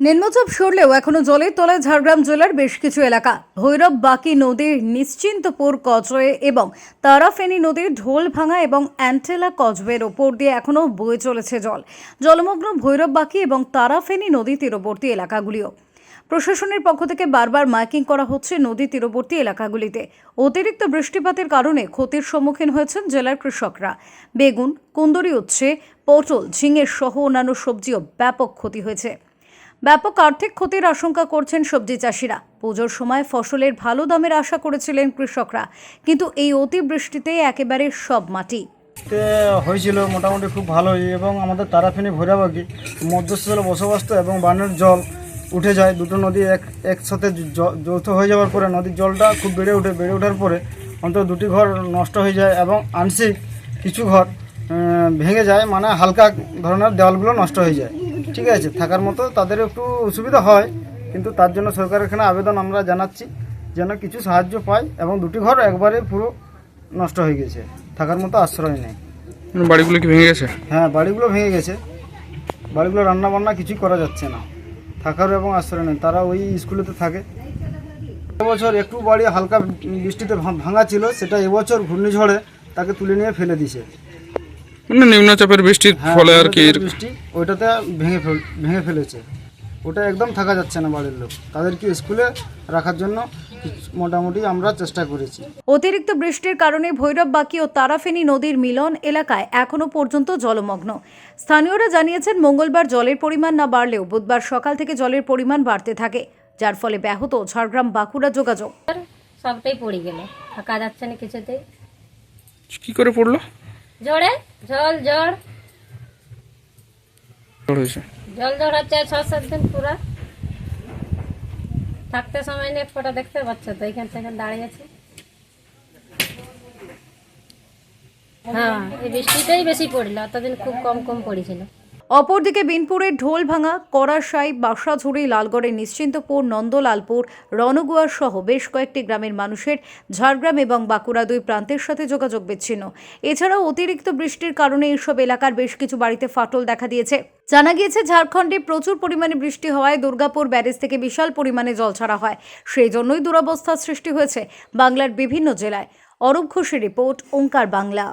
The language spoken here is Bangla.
নিম্নচাপ সরলেও এখনও জলের তলায় ঝাড়গ্রাম জেলার বেশ কিছু এলাকা। ভৈরব, বাকি নদীর নিশ্চিন্তপুর কজওয়ে এবং তারাফেনী নদীর ঢোলভাঙা এবং অ্যান্টেলা কজওয়ের ওপর দিয়ে এখনও বয়ে চলেছে জল। জলমগ্ন ভৈরব, বাকি এবং তারাফেনী নদী তীরবর্তী এলাকাগুলিও। প্রশাসনের পক্ষ থেকে বারবার মাইকিং করা হচ্ছে নদী তীরবর্তী এলাকাগুলিতে। অতিরিক্ত বৃষ্টিপাতের কারণে ক্ষতির সম্মুখীন হয়েছেন জেলার কৃষকরা। বেগুন, কুন্দরি উচ্ছে, পটল ঝিঙের সহ অন্যান্য সবজিও ব্যাপক ক্ষতি হয়েছে। ব্যাপক আর্থিক ক্ষতির আশঙ্কা করছেন সবজি চাষিরা। পুজোর সময় ফসলের ভালো দামের আশা করেছিলেন কৃষকরা, কিন্তু এই অতিবৃষ্টিতে একেবারে সব মাটি। হয়েছিল মোটামুটি খুব ভালোই এবং আমাদের তারাফিনি ভৈরাবাগি, মধ্যস্থলে বসবাস তো এবং বানের জল উঠে যায়, দুটো নদী এক, একসাথে যৌথ হয়ে যাওয়ার পরে নদীর জলটা খুব বেড়ে ওঠে বেড়ে ওঠার পরে অন্তত দুটি ঘর নষ্ট হয়ে যায় এবং আংশিক কিছু ঘর ভেঙে যায় মানে হালকা ধরনের দেওয়ালগুলো নষ্ট হয়ে যায়। ঠিক আছে থাকার মতো তাদের একটু অসুবিধা হয় কিন্তু তার জন্য সরকারের এখানে আবেদন আমরা জানাচ্ছি যেন কিছু সাহায্য পায় এবং দুটি ঘর একবারে পুরো নষ্ট হয়ে গেছে থাকার মতো আশ্রয় নেই। মানে বাড়িগুলো কি ভেঙে গেছে? হ্যাঁ বাড়িগুলো ভেঙে গেছে বাড়িগুলো রান্না বান্না কিছুই করা যাচ্ছে না থাকার এবং আশ্রয় নেই তারা ওই স্কুলেতে থাকে। এবছর একটু বাড়ি হালকা বৃষ্টিতে ভাঙা ছিল সেটা এবছর ঘূর্ণিঝড়ে তাকে তুলে নিয়ে ফেলে দিছে মানে নিম্নচাপের বৃষ্টির হ্যাঁ, ফলে আর কি বৃষ্টি ওইটাতে ভেঙে ফেল ভেঙে ফেলেছে। ওটা একদম থাকা যাচ্ছে না বাড়ির লোক। তাদেরকে স্কুলে রাখার জন্য মোটামুটি আমরা চেষ্টা করেছি। অতিরিক্ত বৃষ্টির কারণে ভৈরব বাকি ও তারাফেনী নদীর মিলন এলাকায় এখনও পর্যন্ত জলমগ্ন। স্থানীয়রা জানিয়েছেন মঙ্গলবার জলের পরিমাণ না বাড়লেও বুধবার সকাল থেকে জলের পরিমাণ বাড়তে থাকে যার ফলে ব্যাহত ঝাড়গ্রাম বাঁকুড়া যোগাযোগ। সবটাই পড়ে গেল থাকা যাচ্ছে না কিছুতেই। কি করে পড়ল? জড়ে জল জল। জল জল হচ্ছে ছ সাত দিন পুরা। থাকতে সময় নেই ফটো দেখতে পাচ্ছ তো এইখান থেকে দাঁড়িয়ে আছে। হ্যাঁ এই বৃষ্টিটাই বেশি পড়ল এতদিন খুব কম কম পড়েছিল। অপরদিকে বিনপুরের ঢোলভাঙা করাশাই বাসাঝুড়ি, লালগড়ের নিশ্চিন্তপুর, নন্দলালপুর, রণগুয়া সহ বেশ কয়েকটি গ্রামের মানুষের ঝাড়গ্রাম এবং বাঁকুড়া দুই প্রান্তের সাথে যোগাযোগ বিচ্ছিন্ন। এছাড়াও অতিরিক্ত বৃষ্টির কারণে এইসব এলাকার বেশ কিছু বাড়িতে ফাটল দেখা দিয়েছে। জানা গিয়েছে, ঝাড়খণ্ডে প্রচুর পরিমাণে বৃষ্টি হওয়ায় দুর্গাপুর ব্যারেজ থেকে বিশাল পরিমাণে জল ছাড়া হয়। সেই জন্যই দুরবস্থার সৃষ্টি হয়েছে বাংলার বিভিন্ন জেলায়। অরূপ ঘোষের রিপোর্ট, ওঙ্কার বাংলা।